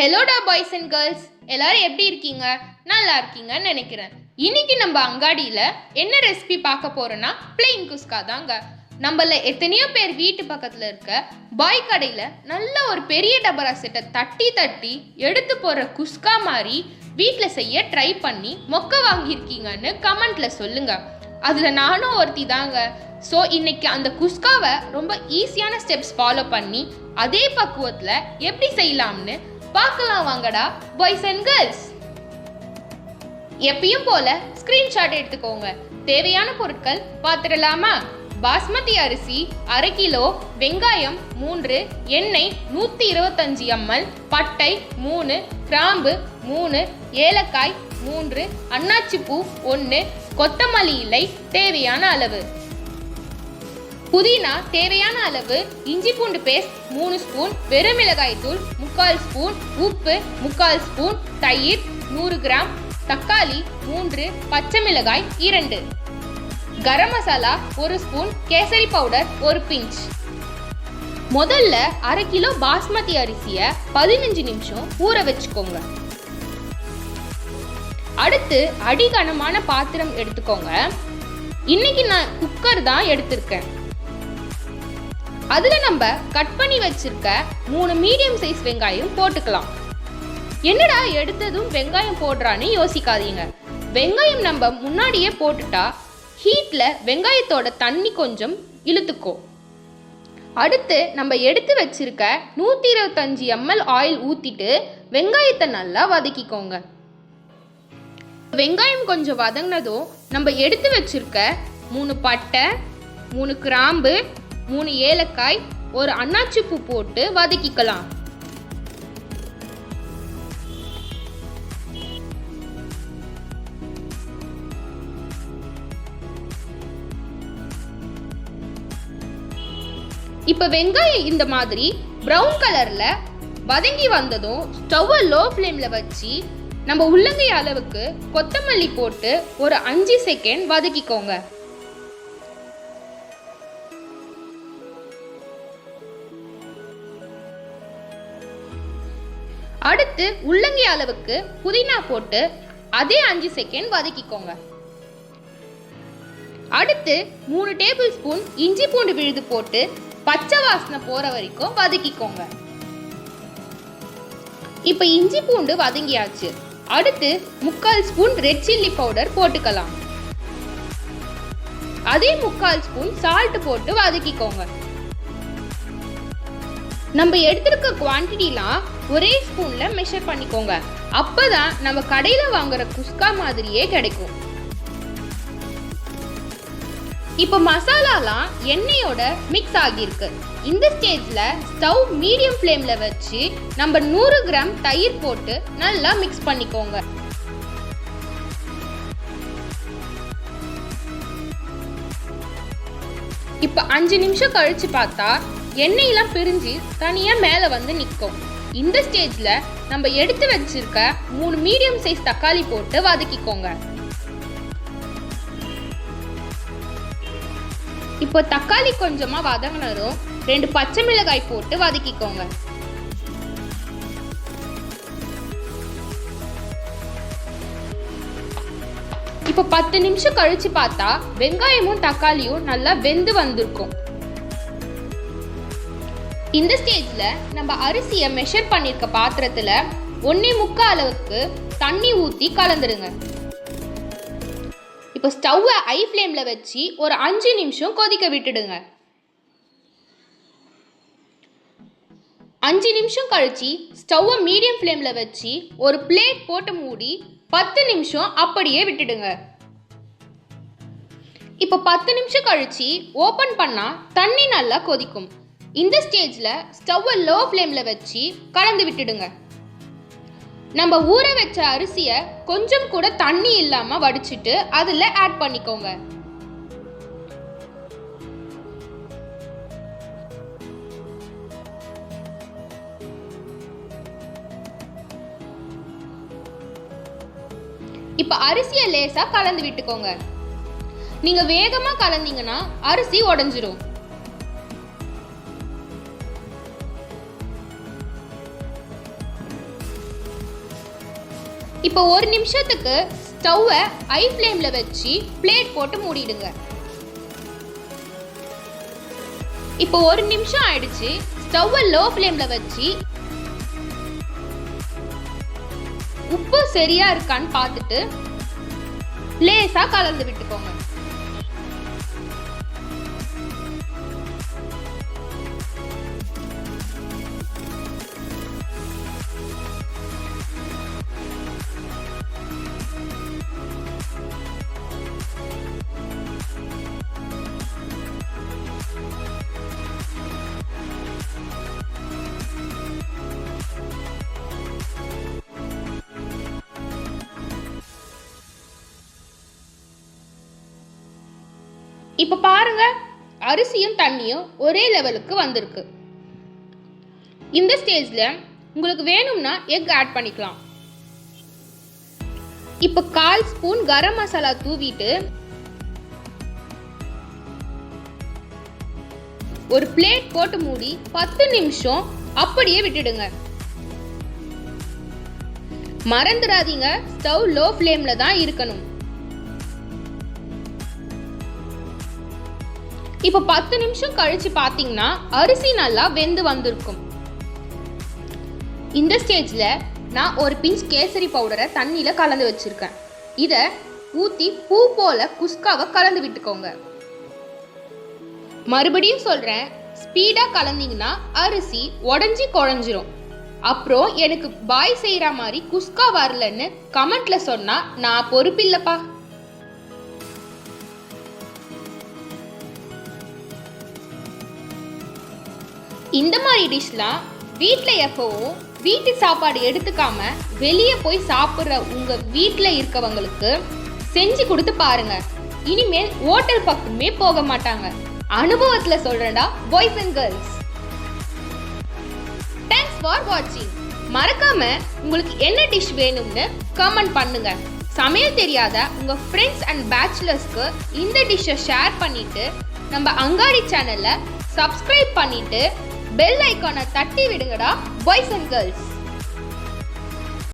ஹலோடா boys and girls எல்லாரும் எப்படி இருக்கீங்க? நல்லா இருக்கீங்கன்னு நினைக்கிறேன். இன்னைக்கு நம்ம அங்காடியில் என்ன ரெசிபி பார்க்க போறோம்னா பிளெயின் குஸ்கா தாங்க. நம்மள எத்தனையோ பேர் வீட்டு பக்கத்தில் இருக்க பாய் கடையில் நல்ல ஒரு பெரிய டபரா செட்டை தட்டி தட்டி எடுத்து போகிற குஸ்கா மாதிரி வீட்டில் செய்ய ட்ரை பண்ணி மொக்க வாங்கியிருக்கீங்கன்னு கமெண்ட்ல சொல்லுங்க. அதில் நானும் ஒருத்தி தாங்க. ஸோ இன்னைக்கு அந்த குஸ்காவை ரொம்ப ஈஸியான ஸ்டெப்ஸ் ஃபாலோ பண்ணி அதே பக்குவத்தில் எப்படி செய்யலாம்னு பார்க்கலாம் வாங்கடா. பாய்ஸ் அண்ட் கேர்ள்ஸ் எப்பயும் போல ஸ்கிரீன்ஷாட் எடுத்துக்கோங்க. தேவையான பொருட்கள் பார்த்துடலாமா? பாஸ்மதி அரிசி அரை கிலோ வெங்காயம் மூன்று எண்ணெய் நூற்றி இருபத்தஞ்சி எம்எல் பட்டை மூணு கிராம்பு மூணு ஏலக்காய் மூன்று அன்னாச்சிப்பூ ஒன்று கொத்தமல்லி இலை தேவையான அளவு. புதினா தேவையான அளவு இஞ்சி பூண்டு பேஸ்ட் மூணு ஸ்பூன் வெறும் மிளகாய் தூள் முக்கால் ஸ்பூன் உப்பு முக்கால் ஸ்பூன் தயிர் நூறு கிராம் தக்காளி மூன்று பச்சை மிளகாய் இரண்டு. கரம் மசாலா ஒரு ஸ்பூன் கேசரி பவுடர் ஒரு பிஞ்ச். முதல்ல அரை கிலோ பாஸ்மதி அரிசியை பதினஞ்சு நிமிஷம் ஊற வச்சுக்கோங்க. அடுத்து அடிகனமான பாத்திரம் எடுத்துக்கோங்க. இன்னைக்கு நான் குக்கர் தான் எடுத்திருக்கேன். அதில் நம்ம கட் பண்ணி வச்சிருக்க மூணு மீடியம் சைஸ் வெங்காயம் போட்டுக்கலாம். என்னடா எடுத்ததும் வெங்காயம் போடுறான்னு யோசிக்காதீங்க. வெங்காயம் நம்ம முன்னாடியே போட்டுட்டா ஹீட்டில் வெங்காயத்தோட தண்ணி கொஞ்சம் இழுத்துக்கும். அடுத்து நம்ம எடுத்து வச்சிருக்க நூற்றி இருபத்தஞ்சி எம்எல் ஆயில் ஊற்றிட்டு வெங்காயத்தை நல்லா வதக்கிக்கோங்க. வெங்காயம் கொஞ்சம் வதங்கினதும் நம்ம எடுத்து வச்சிருக்க மூணு பட்டை மூணு கிராம்பு மூணு ஏலக்காய் ஒரு அன்னாச்சி பூ போட்டு வதக்கிக்கலாம். இப்போ வெங்காயம் இந்த மாதிரி ப்ரௌன் கலர்ல வதங்கி வந்ததும் ஸ்டவ்வை லோ ஃப்ளேம்ல வச்சு நம்ம உள்ளங்கை அளவுக்கு கொத்தமல்லி போட்டு ஒரு அஞ்சு செகண்ட் வதக்கிக்கோங்க. அடுத்து உள்ளங்கை அளவுக்கு புதினா போட்டு அதே அஞ்சு செகண்ட் வதக்கிக்கோங்க. அடுத்து மூணு டேபிள் ஸ்பூன் இஞ்சி பூண்டு விழுது போட்டு பச்சை வாசனை போற வரைக்கும் வதக்கிக்கோங்க. இப்போ இஞ்சி பூண்டு வதங்கியாச்சு. அடுத்து முக்கால் ஸ்பூன் ரெட் சில்லி பவுடர் போட்டுக்கலாம். அதே முக்கால் ஸ்பூன் சால்ட் போட்டு வதக்கிக்கோங்க. நம்ம எடுத்திருக்க குவான்டிட்டிலாம் ஒரே ஸ்பூனில் மெஷர் பண்ணிக்கோங்க. அப்பதான் நம்ம கடையில் வாங்குற குஸ்கா மாதிரியே கிடைக்கும். இப்போ மசாலாலாம் எண்ணெயோட மிக்ஸ் ஆகியிருக்கு. இந்த ஸ்டேஜில் ஸ்டவ் மீடியம் ஃப்ளேமில் வச்சு நம்ம நூறு கிராம் தயிர் போட்டு நல்லா மிக்ஸ் பண்ணிக்கோங்க. இப்போ அஞ்சு நிமிஷம் கழிச்சு பார்த்தா எண்ணெயெல்லாம் பிரிஞ்சு தனியாக மேலே வந்து நிற்கும் இந்த ஸ்டேஜில் நம்ம எடுத்து வச்சிருக்க மூணு மீடியம் சைஸ் தக்காளி போட்டு வதக்கிக்கோங்க. இப்போ தக்காளி கொஞ்சமாக வதங்கினதும் ரெண்டு பச்சை மிளகாய் போட்டு வதக்கிக்கோங்க. இப்போ பத்து நிமிஷம் கழிச்சு பார்த்தா வெங்காயமும் தக்காளியும் நல்லா வெந்து வந்திருக்கும். இந்த ஸ்டேஜில் நம்ம அரிசியை மெஷர் பண்ணியிருக்க பாத்திரத்தில் ஒன்றே முக்கால் அளவுக்கு தண்ணி ஊற்றி கலந்துடுங்க இப்போ ஸ்டவ்வை ஐ ஃப்ளேமில் வச்சு ஒரு அஞ்சு நிமிஷம் கொதிக்க விட்டுடுங்க. அஞ்சு நிமிஷம் கழிச்சு ஸ்டவ்வை மீடியம் ஃப்ளேமில் வச்சு ஒரு பிளேட் போட்டு மூடி பத்து நிமிஷம் அப்படியே விட்டுடுங்க. இப்போ பத்து நிமிஷம் கழிச்சு ஓப்பன் பண்ணால் தண்ணி நல்லா கொதிக்கும். இந்த ஸ்டேஜில் ஸ்டவ்வை லோ ஃப்ளேமில் வச்சு கலந்து விட்டுடுங்க. நம்ம ஊற வச்ச அரிசியை கொஞ்சம் கூட தண்ணி இல்லாமல் வடிச்சிட்டு அதில் ஆட் பண்ணிக்கோங்க. இப்போ அரிசியை லேசாக கலந்து விட்டுக்கோங்க. நீங்கள் வேகமாக கலந்தீங்கன்னா அரிசி உடஞ்சிரும். இப்போ ஒரு நிமிஷத்துக்கு ஸ்டவ்வை ஐ ஃப்ளேமில் வச்சு பிளேட் போட்டு மூடிடுங்க. இப்போ ஒரு நிமிஷம் ஆயிடுச்சு. ஸ்டவ்வை லோ ஃப்ளேமில் வச்சு உப்பு சரியா இருக்கான்னு பார்த்துட்டு லேசாக கலந்து விட்டுக்கோங்க. இப்போ பாருங்க அரிசியும் தண்ணியும் ஒரே லெவலுக்கு வந்திருக்கு. இந்த ஸ்டேஜில் உங்களுக்கு வேணும்னா எக் ஆட் பண்ணிக்கலாம். இப்போ கால் ஸ்பூன் கரம் மசாலா தூவிட்டு ஒரு பிளேட் போட்டு மூடி பத்து நிமிஷம் அப்படியே விட்டுடுங்க. மறந்துடாதீங்க ஸ்டவ் லோ ஃப்ளேமில் தான் இருக்கணும். இப்போ பத்து நிமிஷம் கழிச்சு பார்த்தீங்கன்னா அரிசி நல்லா வெந்து வந்திருக்கும். இந்த ஸ்டேஜில் நான் ஒரு பிஞ்ச் கேசரி பவுடரை தண்ணியில் கலந்து வச்சுருக்கேன். இதை ஊற்றி பூ போல குஸ்காவை கலந்து விட்டுக்கோங்க. மறுபடியும் சொல்கிறேன் ஸ்பீடாக கலந்தீங்கன்னா அரிசி உடஞ்சி குழஞ்சிரும். அப்புறம் எனக்கு பாய் செய்கிற மாதிரி குஸ்கா வரலன்னு கமெண்ட்ல சொன்னால் நான் பொறுப்பில்லைப்பா. இந்த மாதிரி டிஷ்லாம் வீட்டில் எப்போவும் வீட்டு சாப்பாடு எடுத்துக்காம வெளியே போய் சாப்பிட்ற உங்க வீட்டில் இருக்கவங்களுக்கு செஞ்சு கொடுத்து பாருங்க. இனிமேல் ஹோட்டல் பக்கமே போக மாட்டாங்க. அனுபவத்தில் சொல்றேன்டா boys and girls thanks for வாட்சிங் மறக்காம உங்களுக்கு என்ன டிஷ் வேணும்னு கமெண்ட் பண்ணுங்க. சமையல் தெரியாத உங்க ஃப்ரெண்ட்ஸ் அண்ட் பேச்சுலர்ஸ்க்கு இந்த டிஷ்ஷை ஷேர் பண்ணிட்டு நம்ம அங்காடி சேனலை சப்ஸ்கிரைப் பண்ணிட்டு பெல் ஐக்கானை தட்டி விடுங்கடா பாய்ஸ் அண்ட் கேர்ள்ஸ்